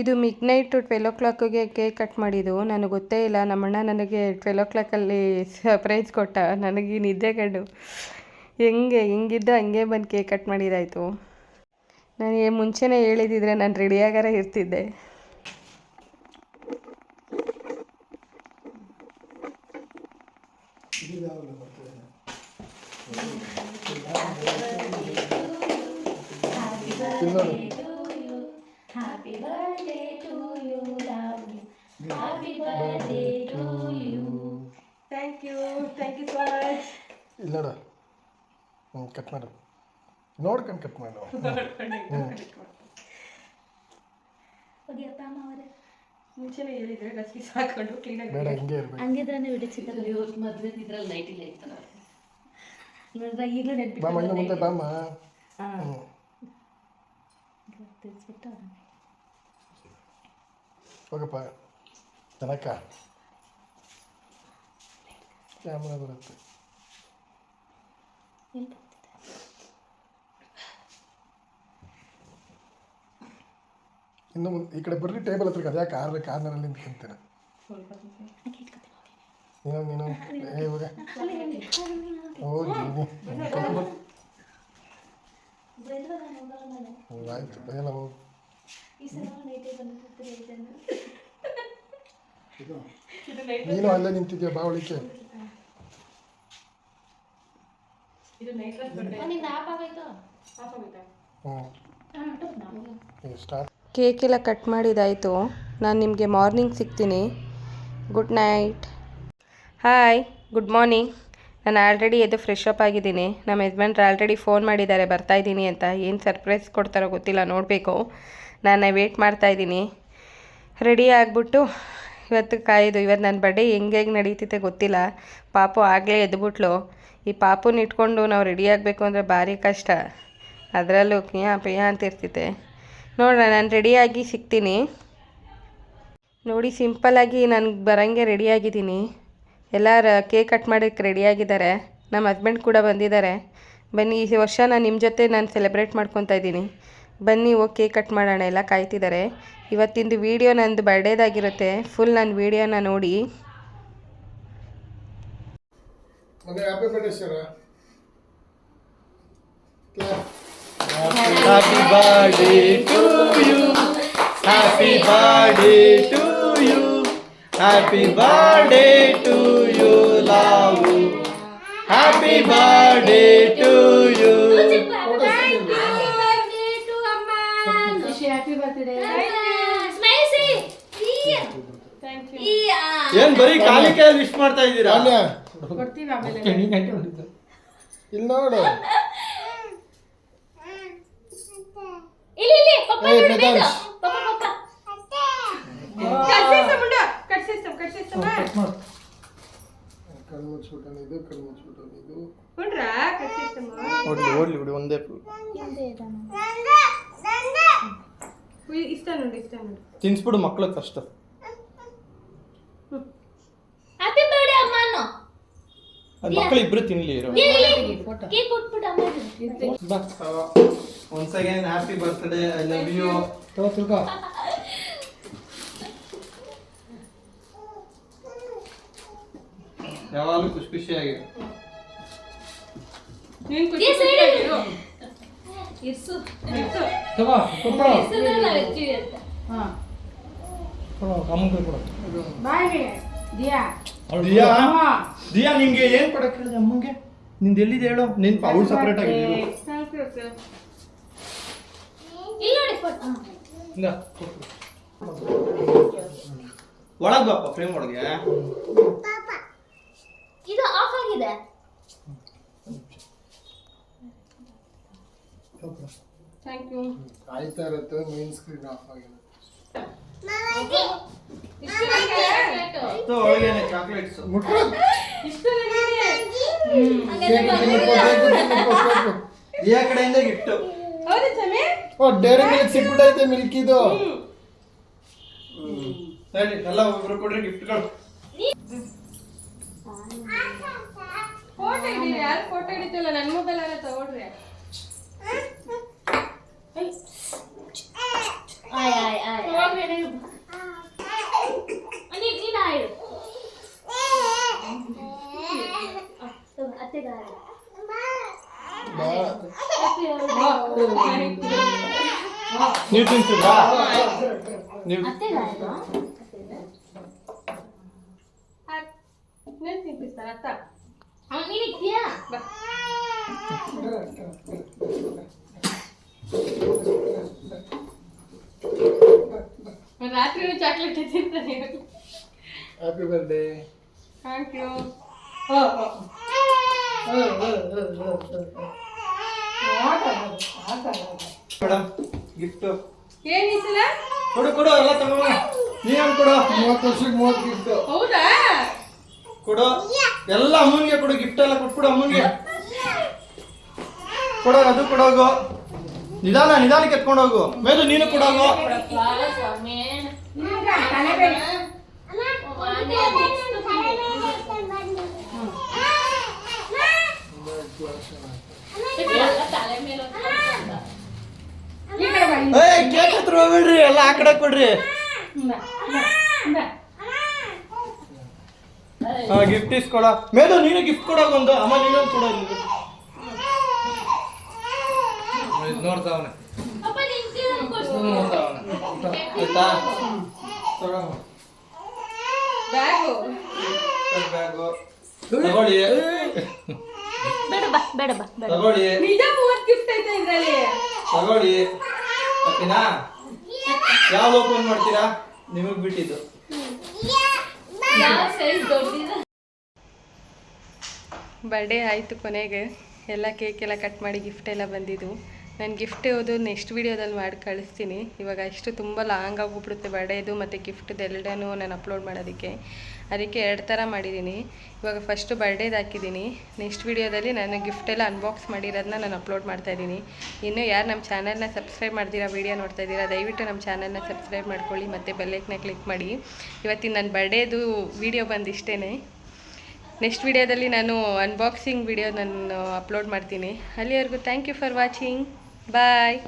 ಇದು mid night twelve ಓ ಕ್ಲಾಕಿಗೆ cake cut ಮಾಡಿದ್ದು. ನನಗೆ ಗೊತ್ತೇ ಇಲ್ಲ. ನಮ್ಮಣ್ಣ ನನಗೆ ಟ್ವೆಲ್ ಓ ಕ್ಲಾಕಲ್ಲಿ ಸರ್ಪ್ರೈಸ್ ಕೊಟ್ಟ. ನನಗೆ ನಿದ್ದೆ ಕಂಡು ಹೆಂಗೆ, ಹೆಂಗಿದ್ದ ಹಂಗೆ ಬಂದು ಕೇಕ್ ಕಟ್ ಮಾಡಿದಾಯಿತು. ನನಗೆ ಮುಂಚೆನೇ ಹೇಳಿದಿದ್ರೆ ನಾನು ರೆಡಿಯಾಗಾರ ಇರ್ತಿದ್ದೆ. Happy birthday to you, love you. Happy birthday to you. Thank you thank you so much ಇಲ್ಲ ನೋಡು. ಹ್ಞೂ ಕಟ್ ಮಾಡು. ನೋಡ್ಕೊಂಡು ಕಟ್ ಮಾಡು. ಹೋಗಿ ಅಪ್ಪ ಅಮ್ಮ ಅವರೇ. ಮುಂಚೆನೇ ಹೇಳಿದ್ರೆ ರಸಿ ಸಾಕೊಂಡು ಕ್ಲೀನಾಗಿ ಬೇಡ ಹಿಂಗೆ ಇರ್ಬೇಕು. ಹಂಗಿದ್ರೆ ವಿಡಿಯೋ ಮದ್ವೆ ಇದ್ರಲ್ಲಿ ಇತ್ತಲ್ಲ. ನೋಡ್ರ ಈಗಲೂ ನೆನ್ಪು ಬಾಮ ಇನ್ನು ಮುಂದೆ ಬಾಮ ಹ್ಞೂ ತಿಳಿಸ್ಬಿಟ್ಟು ಹೋಗಪ್ಪ. ತನಕ. ಕ್ಯಾಮ್ರಾ ಬರುತ್ತೆ. ಇನ್ನು ಮುಂದೆ ಈ ಕಡೆ ಬರ್ರಿ ಟೇಬಲ್ ಹತ್ರ ಯಾಕೆ ಕಾರ್ ಕಾರ್ನರಲ್ಲಿ ನಿಂತ್ಕೊಂತೀನಿ ನೀನು ನೀನು ಏ ಇವಾಗ. ಓ ಜೀನಿ ಆಯ್ತು. ಎಲ್ಲ ಹೋಗು. ನೈಟೇ ನೀನು ಅಲ್ಲೇ ನಿಂತಿದ್ಯಾ ಬಾವಳಿಕೆ? ಕೇಕ್ ಎಲ್ಲ ಕಟ್ ಮಾಡಿದಾಯಿತು. ನಾನು ನಿಮಗೆ ಮಾರ್ನಿಂಗ್ ಸಿಗ್ತೀನಿ. Good night. Hi good morning ನಾನು ಆಲ್ರೆಡಿ ಎದ್ದು ಫ್ರೆಶ್ ಅಪ್ ಆಗಿದ್ದೀನಿ. ನಮ್ಮ ಯಜಮಾನ್ರು ಆಲ್ರೆಡಿ ಫೋನ್ ಮಾಡಿದ್ದಾರೆ ಬರ್ತಾಯಿದ್ದೀನಿ ಅಂತ. ಏನು ಸರ್ಪ್ರೈಸ್ ಕೊಡ್ತಾರೋ ಗೊತ್ತಿಲ್ಲ ನೋಡಬೇಕು. ನಾನು ವೇಟ್ ಮಾಡ್ತಾಯಿದ್ದೀನಿ ರೆಡಿ ಆಗಿಬಿಟ್ಟು ಇವತ್ತು ಕಾಯ್ದು, ಇವತ್ತು ನನ್ನ ಬರ್ಡೇ ಹೆಂಗೆ ಹೆಂಗೆ ನಡೀತೈತೆ ಗೊತ್ತಿಲ್ಲ. ಪಾಪು ಆಗಲೇ ಎದ್ಬಿಟ್ಲು. ಈ ಪಾಪುನ ಇಟ್ಕೊಂಡು ನಾವು ರೆಡಿ ಆಗಬೇಕು ಅಂದರೆ ಭಾರಿ ಕಷ್ಟ. ಅದರಲ್ಲೂ ಪಿಯಾ ಪಿಯಾ ಅಂತ ಇರ್ತೈತೆ ನೋಡೋಣ ನಾನು ರೆಡಿಯಾಗಿ ಸಿಗ್ತೀನಿ. ನೋಡಿ ಸಿಂಪಲ್ಲಾಗಿ ನನಗೆ ಬರೋಂಗೆ ರೆಡಿಯಾಗಿದ್ದೀನಿ ಎಲ್ಲರ ಕೇಕ್ ಕಟ್ ಮಾಡೋಕ್ಕೆ ರೆಡಿಯಾಗಿದ್ದಾರೆ ನಮ್ಮ ಹಸ್ಬೆಂಡ್ ಕೂಡ ಬಂದಿದ್ದಾರೆ. ಬನ್ನಿ, ಈ ವರ್ಷ ನಾನು ನಿಮ್ಮ ಜೊತೆ ನಾನು ಸೆಲೆಬ್ರೇಟ್ ಮಾಡ್ಕೊತಾ ಇದ್ದೀನಿ. ಬನ್ನಿ ಓಕೆ ಕೇಕ್ ಕಟ್ ಮಾಡೋಣ ಎಲ್ಲ ಕಾಯ್ತಿದ್ದಾರೆ. ಇವತ್ತಿನದು ವಿಡಿಯೋ ನನ್ನದು ಬರ್ಡೇದಾಗಿರುತ್ತೆ. ಫುಲ್ ನನ್ನ ವೀಡಿಯೋನ ನೋಡಿ. Happy happy to happy to you ಲಾಪಿ ಬಾಡು ಟು ಯು ಏನ್ ಬರೀ ಖಾಲಿ ಕೈ ವಿಶ್ ಮಾಡ್ತಾ ಇದ್ದೀರಾ? ಇಲ್ಲಿ ನೋಡು. ಇಲ್ಲಿ ಇಲ್ಲಿ. ಮೆದಾನ್ಸ್. ಪಪ್ಪ ಇಷ್ಟ ನೋಡಿ ಇಷ್ಟ ನೋಡಿ. ತಿನ್ಸ್ಬಿಡು ಮಕ್ಳಿಗೆ ಫಸ್ಟ್ ಹ್ಯಾಪಿ ಬರ್ಡೇ ಅದು ಮಕ್ಕಳು ಇಬ್ರು ತಿನ್ಲಿ ಇರು. ಕೇಕ್ ಕೊಟ್ಬಿಟ್ಟು ಅಮ್ಮ once again happy birthday I love you ತಗೋ ಯಾವಾಗಲೂ ಖುಷಿ ಖುಷಿಯಾಗಿ. ಇರ್ಸು ತಗೋ ಇರ್ಸುದ್ರಲ್ಲ ಹೆಚ್ಚು ಅಂತ ದಿಯಾ. ದಿಯಾ? ನಿಂಗೆ ಏನ್ ಕೊಡಕ್ ಹೇಳಿದೆ ಅಮ್ಮಂಗೆ? ನಿಂದ ಎಲ್ಲಿದೆ ಹೇಳು? ನಿನ್ ಅವಳು ಸಪ್ರೇಟ್ ಆಗಿ ಇಲ್ಲಿ ನೋಡಿ ಫೋಟೋ ಒಳಗ್ ಬಾಪ ಫ್ರೇಮ್ ಒಳಗೆ. ಇದು ಆಫ್ ಆಗಿದೆ. ಥ್ಯಾಂಕ್ ಯು ಆಯ್ತಾ ಇರುತ್ತೆ ಮೈನ್ ಸ್ಕ್ರೀನ್ ಆಫ್ ಆಗಿದೆ ಒಳಗೇನೆ ಚಾಕ್ಲೇಟ್ಸ್ ದಿಯಾ ಕಡೆಯಿಂದ ಗಿಫ್ಟ್ ಹೌದಾ ಓ ಡೈರಿ ಮಿಲ್ಕ್ ಸಿಕ್ಬಿಟ್ಟೈತೆ ಮಿಲ್ಕಿದು ಸರಿ ಎಲ್ಲ ಒಬ್ರು ಕೊಡ್ರಿ ಗಿಫ್ಟ್ಗಳು ಫೋಟೋ ಹಿಡೀರಿ ಯಾರು ಫೋಟೋ ಹಿಡಿತಿಲ್ಲ ನನ್ನ ಮೊಬೈಲ್ ಅಲ್ಲ ತಗೊಳ್ರಿ ಆಯ್ ಆಯ್ ಆಯ್ ನೀನು ನೀನು ಆಯ್ತು ಅತ್ತೆಗ ಬಾ ನೀವು ತಿನ್ಸಿದ್ರಾ ನೀವು ಅತ್ತೆಗ ಆಯ್ತು ರಾತ್ರಿ ಚಾಕ್ಲೇಟ್ ತಿಂತಾನೆ happy birthday thank you madam gift ಏನು ಈ ಸಲ ಕೊಡು ಕೊಡು ಎಲ್ಲ ತಗೊಂಡು ನೀನು ಕೊಡು. ಮೂವತ್ತು ವರ್ಷಕ್ಕೆ ಮೂವತ್ತು ಗಿಫ್ಟ್ ಹೌದಾ? ಕೊಡು. ಎಲ್ಲ ಅಮ್ಮನಿಗೆ ಕೊಡು. ಗಿಫ್ಟ್ ಎಲ್ಲ ಕೊಟ್ಬಿಡು ಅಮ್ಮನಿಗೆ. ಕೊಡೋ ಅದು ಕೊಡೋಗು. ನಿಧಾನ ನಿಧಾನಕ್ಕೆ ಎತ್ಕೊಂಡು ಹೋಗು. ಮೇದು ನೀನು ಕೂಡ ಕೇಕ್ ಹತ್ರ ಹೋಗ್ಬಿಡ್ರಿ ಎಲ್ಲ ಆ ಕಡೆ ಕೊಡ್ರಿ. ಗಿಫ್ಟ್ ಇಸ್ಕೊಡ ಮೇದು ನೀನು ಗಿಫ್ಟ್ ಕೊಡೋಗ ಒಂದು ಅಮ್ಮ ನೀನು ಕೊಡೋ ನೋಡ್ತಾವನೆ. ಆಯ್ತಾ. ಬ್ಯಾಗು. ತಗೊಳ್ಳಿ. ಬೇಡ ಬಾ ಬೇಡ ಬಾ ಬೇಡ. ತಗೊಳ್ಳಿ. ನಿಜ ಮೂವತ್ತು ಗಿಫ್ಟ್ ಐತೆ ಇದರಲ್ಲಿ. ತಗೊಳ್ಳಿ. ಓಕೆನಾ ಯಾವ ಓಪನ್ ಮಾಡ್ತೀರಾ? ನಿಮಗ್ ಬಿಟ್ಟಿದ್ದು. ಬರ್ಡೇ ಆಯಿತು ಕೊನೆಗೆ. ಎಲ್ಲ ಕೇಕ್ ಎಲ್ಲ ಕಟ್ ಮಾಡಿ ಗಿಫ್ಟ್ ಎಲ್ಲ ಬಂದಿದ್ದು. ನಾನು ಗಿಫ್ಟ್ ಯಾವುದು ನೆಕ್ಸ್ಟ್ ವೀಡಿಯೋದಲ್ಲಿ ಮಾಡಿ ಕಳಿಸ್ತೀನಿ. ಇವಾಗ ಇಷ್ಟು ತುಂಬ ಲಾಂಗ್ ಆಗಿಬಿಡುತ್ತೆ ಬರ್ಡೇದು ಮತ್ತು ಎರಡನ್ನೂ ನಾನು ಅಪ್ಲೋಡ್ ಮಾಡೋದಕ್ಕೆ. ಅದಕ್ಕೆ ಎರಡು ಥರ ಮಾಡಿದ್ದೀನಿ ಇವಾಗ ಫಸ್ಟು ಬರ್ಡೇದು ಹಾಕಿದ್ದೀನಿ ನೆಕ್ಸ್ಟ್ ವೀಡಿಯೋದಲ್ಲಿ ನಾನು ಗಿಫ್ಟ್ ಎಲ್ಲ ಅನ್ಬಾಕ್ಸ್ ಮಾಡಿರೋದನ್ನ ನಾನು ಅಪ್ಲೋಡ್ ಮಾಡ್ತಾ ಇದ್ದೀನಿ ಇನ್ನು ಯಾರು ನಮ್ಮ ಚಾನಲ್ನ ಸಬ್ಸ್ಕ್ರೈಬ್ ಮಾಡ್ತೀರಾ ವೀಡಿಯೋ ನೋಡ್ತಾ ಇದ್ದೀರಾ ದಯವಿಟ್ಟು ನಮ್ಮ ಚಾನಲ್ನ ಸಬ್ಸ್ಕ್ರೈಬ್ ಮಾಡ್ಕೊಳ್ಳಿ ಮತ್ತು ಬೆಲ್ಲೈಕ್ನ ಕ್ಲಿಕ್ ಮಾಡಿ. ಇವತ್ತಿನ ನನ್ನ ಬರ್ಡೇದು ವೀಡಿಯೋ ಬಂದಿಷ್ಟೇ ನೆಕ್ಸ್ಟ್ ವೀಡಿಯೋದಲ್ಲಿ ನಾನು ಅನ್ಬಾಕ್ಸಿಂಗ್ ವೀಡಿಯೋ ನಾನು ಅಪ್ಲೋಡ್ ಮಾಡ್ತೀನಿ. ಅಲ್ಲಿವರೆಗೂ thank you for watching bye